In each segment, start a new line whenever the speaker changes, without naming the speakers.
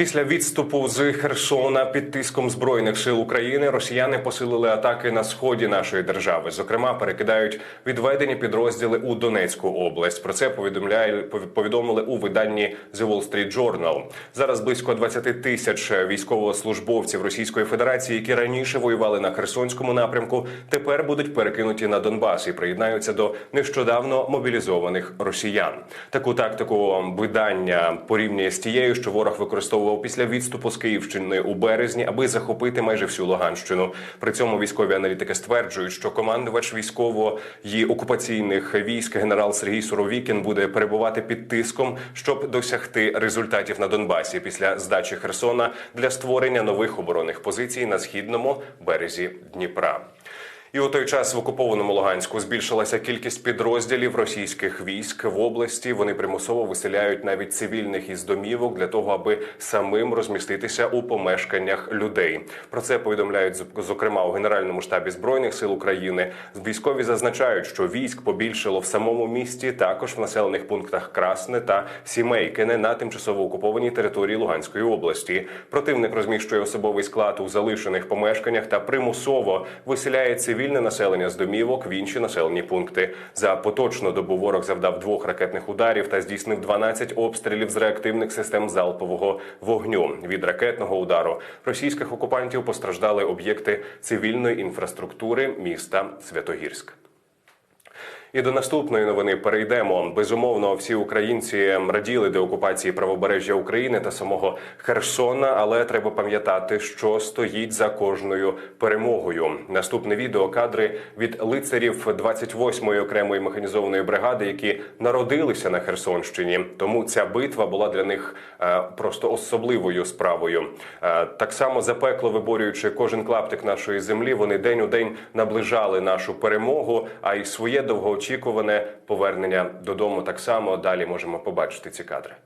Після відступу з Херсона під тиском збройних сил України росіяни посилили атаки на сході нашої держави. Зокрема, перекидають відведені підрозділи у Донецьку область. Про це повідомляє повідомили у виданні The Wall Street Journal. Зараз близько 20 тисяч військовослужбовців Російської Федерації, які раніше воювали на Херсонському напрямку, тепер будуть перекинуті на Донбас і приєднаються до нещодавно мобілізованих росіян. Таку тактику видання порівнює з тією, що ворог використовував після відступу з Київщини у березні, аби захопити майже всю Луганщину. При цьому військові аналітики стверджують, що командувач військової окупаційних військ генерал Сергій Суровікін буде перебувати під тиском, щоб досягти результатів на Донбасі після здачі Херсона для створення нових оборонних позицій на східному березі Дніпра. І у той час в окупованому Луганську збільшилася кількість підрозділів російських військ в області. Вони примусово виселяють навіть цивільних із домівок для того, аби самим розміститися у помешканнях людей. Про це повідомляють зокрема у Генеральному штабі збройних сил України. Військові зазначають, що військ побільшало в самому місті, також в населених пунктах Красне та Сімейкине на тимчасово окупованій території Луганської області. Противник розміщує особовий склад у залишених помешканнях та примусово виселяє цивільних цивільне населення з домівок в інші населені пункти. За поточну добу ворог завдав двох ракетних ударів та здійснив 12 обстрілів з реактивних систем залпового вогню. Від ракетного удару російських окупантів постраждали об'єкти цивільної інфраструктури міста Святогірськ. І до наступної новини перейдемо. Безумовно, всі українці раділи до окупації правобережжя України та самого Херсона, але треба пам'ятати, що стоїть за кожною перемогою. Наступне відео кадри від лицарів 28-ї окремої механізованої бригади, які народилися на Херсонщині. Тому ця битва була для них е, просто особливою справою. Е, так само запекло виборюючи кожен клаптик нашої землі. Вони день у день наближали нашу перемогу, а й своє довго очікуване повернення додому так само. Далі можемо побачити ці кадри.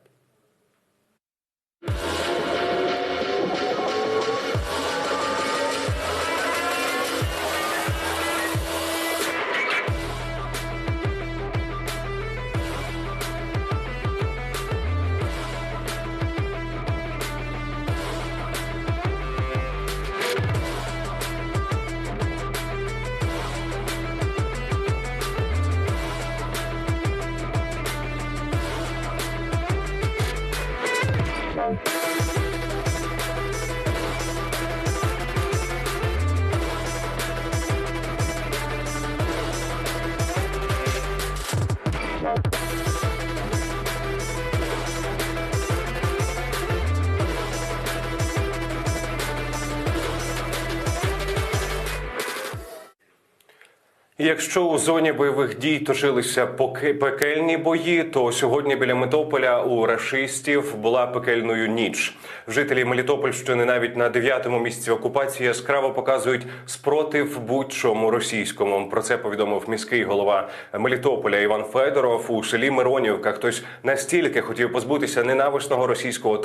Якщо у зоні бойових дій точилися поки пекельні бої, то сьогодні біля Мелітополя у рашистів була пекельною ніч. Жителі Мелітопольщини навіть на дев'ятому місці окупації яскраво показують спротив будь-чому російському. Про це повідомив міський голова Мелітополя Іван Федоров у селі Миронівка. Хтось настільки хотів позбутися ненависного російського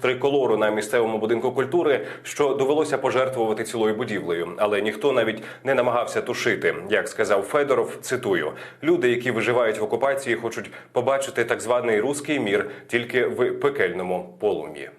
триколору на місцевому будинку культури, що довелося пожертвувати цілою будівлею, але ніхто навіть не намагався тушити. Як сказав Федоров, цитую: люди, які виживають в окупації, хочуть побачити так званий руський мір тільки в пекельному полум'ї.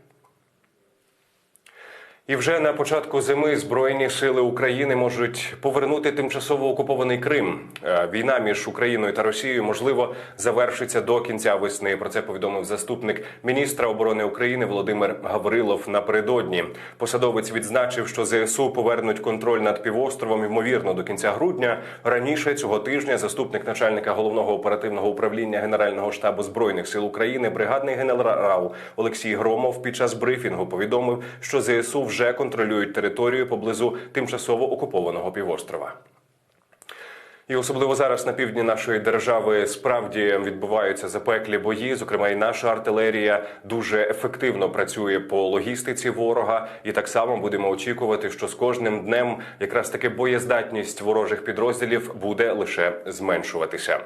І вже на початку зими збройні сили України можуть повернути тимчасово окупований Крим. Е, Війна між Україною та Росією можливо завершиться до кінця весни. Про це повідомив заступник міністра оборони України Володимир Гаврилов. Напередодні посадовець відзначив, що ЗСУ повернуть контроль над півостровом ймовірно до кінця грудня. Раніше цього тижня заступник начальника головного оперативного управління Генерального штабу збройних сил України, бригадний генерал Олексій Громов, під час брифінгу повідомив, що ЗСУ вже вже контролюють територію поблизу тимчасово окупованого півострова. І особливо зараз на півдні нашої держави справді відбуваються запеклі бої. Зокрема, і наша артилерія дуже ефективно працює по логістиці ворога, і так само будемо очікувати, що з кожним днем якраз таки боєздатність ворожих підрозділів буде лише зменшуватися.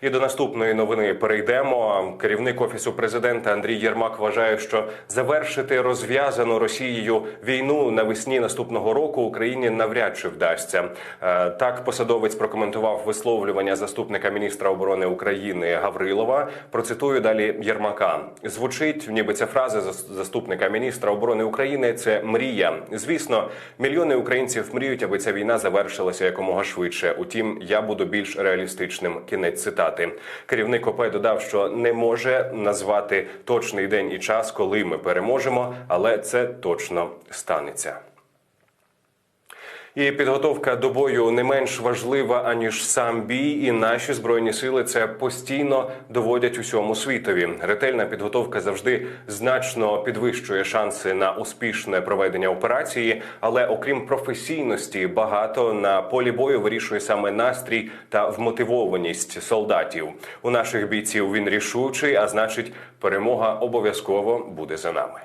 І до наступної новини перейдемо. Керівник офісу президента Андрій Єрмак вважає, що завершити розв'язану Росією війну навесні наступного року Україні навряд чи вдасться. Е, так посадовець прокоментував прокоментував висловлювання заступника міністра оборони України Гаврилова. Процитую далі Єрмака. Звучить, ніби ця фраза зас- заступника міністра оборони України це мрія. Звісно, мільйони українців мріють, аби ця війна завершилася якомога швидше. Утім, я буду більш реалістичним. Кінець цитати. Керівник ОП додав, що не може назвати точний день і час, коли ми переможемо, але це точно станеться. І підготовка до бою не менш важлива аніж сам бій, і наші збройні сили це постійно доводять усьому світові. Ретельна підготовка завжди значно підвищує шанси на успішне проведення операції. Але окрім професійності, багато на полі бою вирішує саме настрій та вмотивованість солдатів. У наших бійців він рішучий, а значить, перемога обов'язково буде за нами.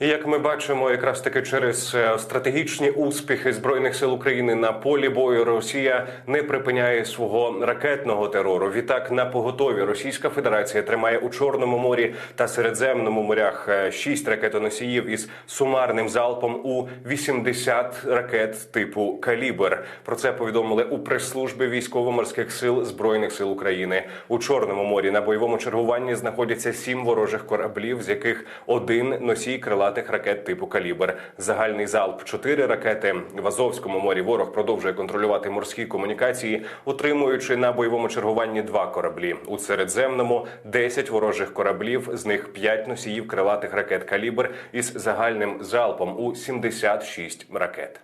І як ми бачимо, якраз таки через е, стратегічні успіхи збройних сил України на полі бою Росія не припиняє свого ракетного терору. Відтак на поготові Російська Федерація тримає у Чорному морі та Середземному морях е, шість ракетоносіїв із сумарним залпом у 80 ракет типу Калібр. Про це повідомили у прес-службі військово-морських сил збройних сил України. У Чорному морі на бойовому чергуванні знаходяться сім ворожих кораблів, з яких один носій крилатих ракет типу Калібр. Загальний залп чотири ракети в Азовському морі. Ворог продовжує контролювати морські комунікації, утримуючи на бойовому чергуванні два кораблі. У Середземному 10 ворожих кораблів, з них 5 носіїв крилатих ракет Калібр із загальним залпом у 76 ракет.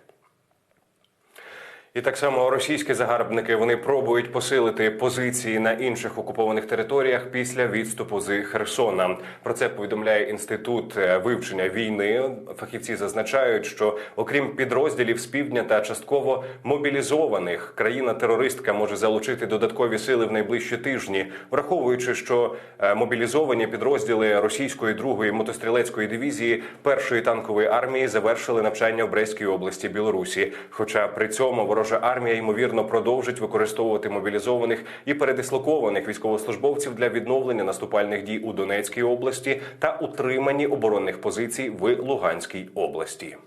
І так само російські загарбники вони пробують посилити позиції на інших окупованих територіях після відступу з Херсона. Про це повідомляє інститут е, вивчення війни. Фахівці зазначають, що окрім підрозділів з півдня та частково мобілізованих, країна-терористка може залучити додаткові сили в найближчі тижні, враховуючи, що е, мобілізовані підрозділи російської другої мотострілецької дивізії першої танкової армії завершили навчання в Брестській області Білорусі. Хоча при цьому ворожа армія ймовірно продовжить використовувати мобілізованих і передислокованих військовослужбовців для відновлення наступальних дій у Донецькій області та утриманні оборонних позицій в Луганській області.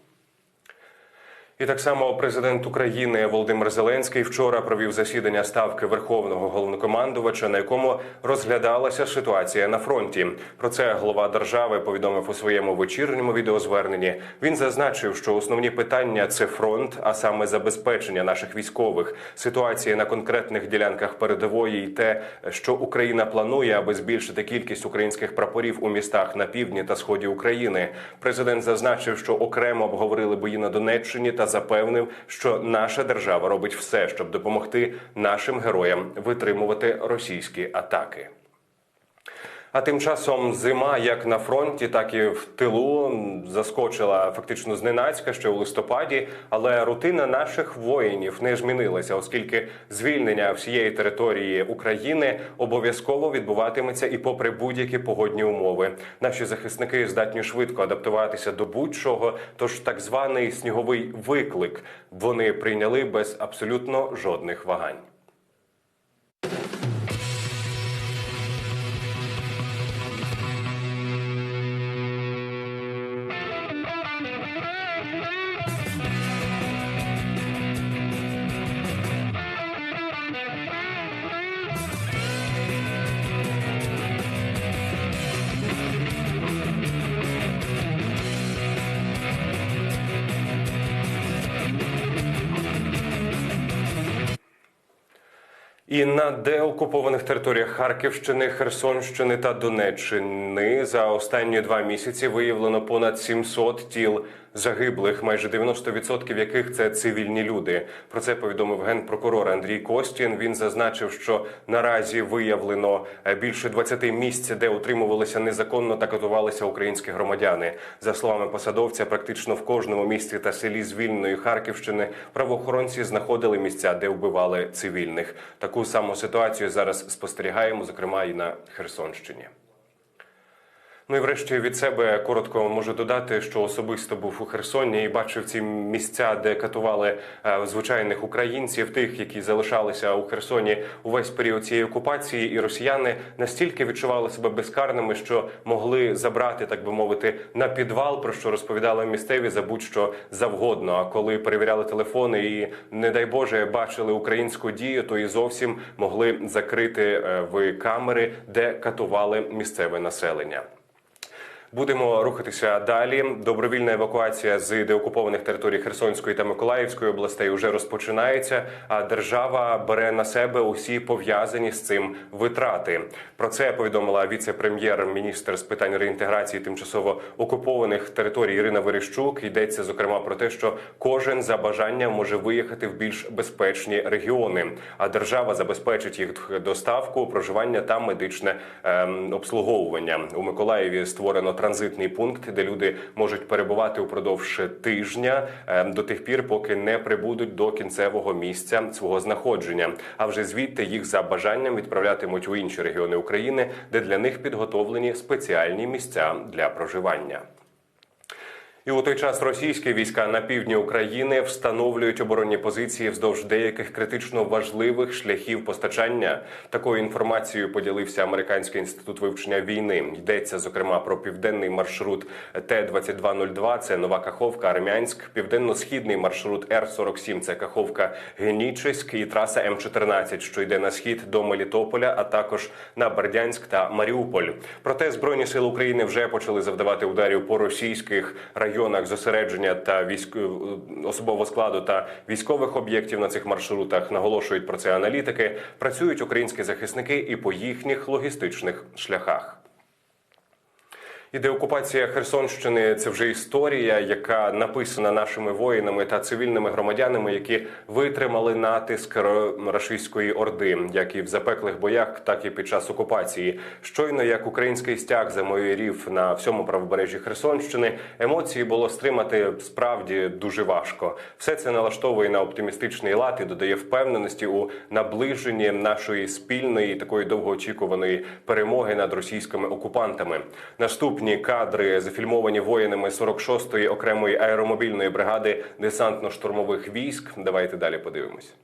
І так само президент України Володимир Зеленський вчора провів засідання ставки Верховного головнокомандувача, на якому розглядалася ситуація на фронті. Про це голова держави повідомив у своєму вечірньому відеозверненні. Він зазначив, що основні питання це фронт, а саме забезпечення наших військових, ситуація на конкретних ділянках передової, і те, що Україна планує, аби збільшити кількість українських прапорів у містах на півдні та сході України. Президент зазначив, що окремо обговорили бої на Донеччині та запевнив, що наша держава робить все, щоб допомогти нашим героям витримувати російські атаки. А тим часом зима як на фронті, так і в тилу заскочила фактично зненацька ще у листопаді. Але рутина наших воїнів не змінилася, оскільки звільнення всієї території України обов'язково відбуватиметься і попри будь-які погодні умови. Наші захисники здатні швидко адаптуватися до будь-чого. Тож так званий сніговий виклик вони прийняли без абсолютно жодних вагань. І на деокупованих територіях Харківщини, Херсонщини та Донеччини за останні два місяці виявлено понад 700 тіл загиблих, майже 90% яких це цивільні люди. Про це повідомив генпрокурор Андрій Костін. Він зазначив, що наразі виявлено е, більше 20 місць, де утримувалися незаконно та катувалися українські громадяни. За словами посадовця, практично в кожному місті та селі звільненої Харківщини правоохоронці знаходили місця, де вбивали цивільних. Таку саму ситуацію зараз спостерігаємо, зокрема і на Херсонщині. Ну і врешті від себе коротко можу додати, що особисто був у Херсоні і бачив ці місця, де катували е, звичайних українців, тих, які залишалися у Херсоні увесь період цієї окупації, і росіяни настільки відчували себе безкарними, що могли забрати, так би мовити, на підвал, про що розповідали місцеві за будь-що завгодно. А коли перевіряли телефони і, не дай Боже, бачили українську дію, то і зовсім могли закрити е, в камери, де катували місцеве населення. Будемо рухатися далі. Добровільна евакуація з деокупованих територій Херсонської та Миколаївської областей вже розпочинається. А держава бере на себе усі пов'язані з цим витрати. Про це повідомила віце-прем'єр-міністр з питань реінтеграції тимчасово окупованих територій Ірина Верещук. Йдеться зокрема про те, що кожен за бажанням може виїхати в більш безпечні регіони. А держава забезпечить їх доставку, проживання та медичне ем, обслуговування. У Миколаєві створено транзитний пункт, де люди можуть перебувати упродовж тижня ем, до тих пір, поки не прибудуть до кінцевого місця свого знаходження. А вже звідти їх за бажанням відправлятимуть у інші регіони України, де для них підготовлені спеціальні місця для проживання. І у той час російські війська на півдні України встановлюють оборонні позиції вздовж деяких критично важливих шляхів постачання. Такою інформацією поділився американський інститут вивчення війни. Йдеться зокрема про південний маршрут Т-2202, це Нова Каховка, Армянськ, південно-східний маршрут Р-47, це Каховка, Генічеськ і траса М-14, що йде на схід до Мелітополя, а також на Бердянськ та Маріуполь. Проте збройні сили України вже почали завдавати ударів по російських районах зосередження та військ особового складу та військових об'єктів на цих маршрутах. Наголошують про це аналітики. Працюють українські захисники і по їхніх логістичних шляхах. І деокупація Херсонщини це вже історія, яка написана нашими воїнами та цивільними громадянами, які витримали натиск рашистської орди, як і в запеклих боях, так і під час окупації. Щойно як український стяг замоїрів на всьому правобережжі Херсонщини, емоції було стримати справді дуже важко. Все це налаштовує на оптимістичний лад і додає впевненості у наближенні нашої спільної такої довгоочікуваної перемоги над російськими окупантами. Наступ Наступні кадри зафільмовані воїнами 46-ї окремої аеромобільної бригади десантно-штурмових військ. Давайте далі подивимось.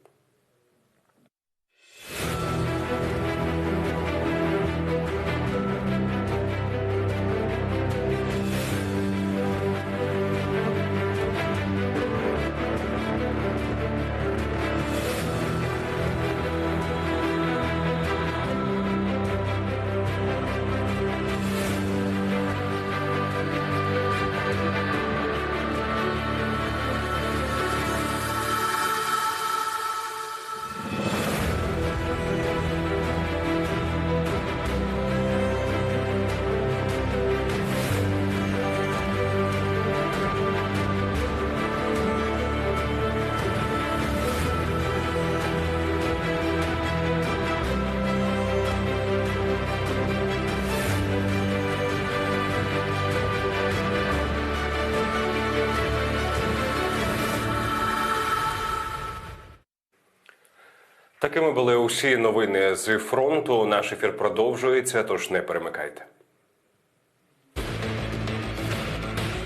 Такими були усі новини з фронту. Наш ефір продовжується, тож не перемикайте.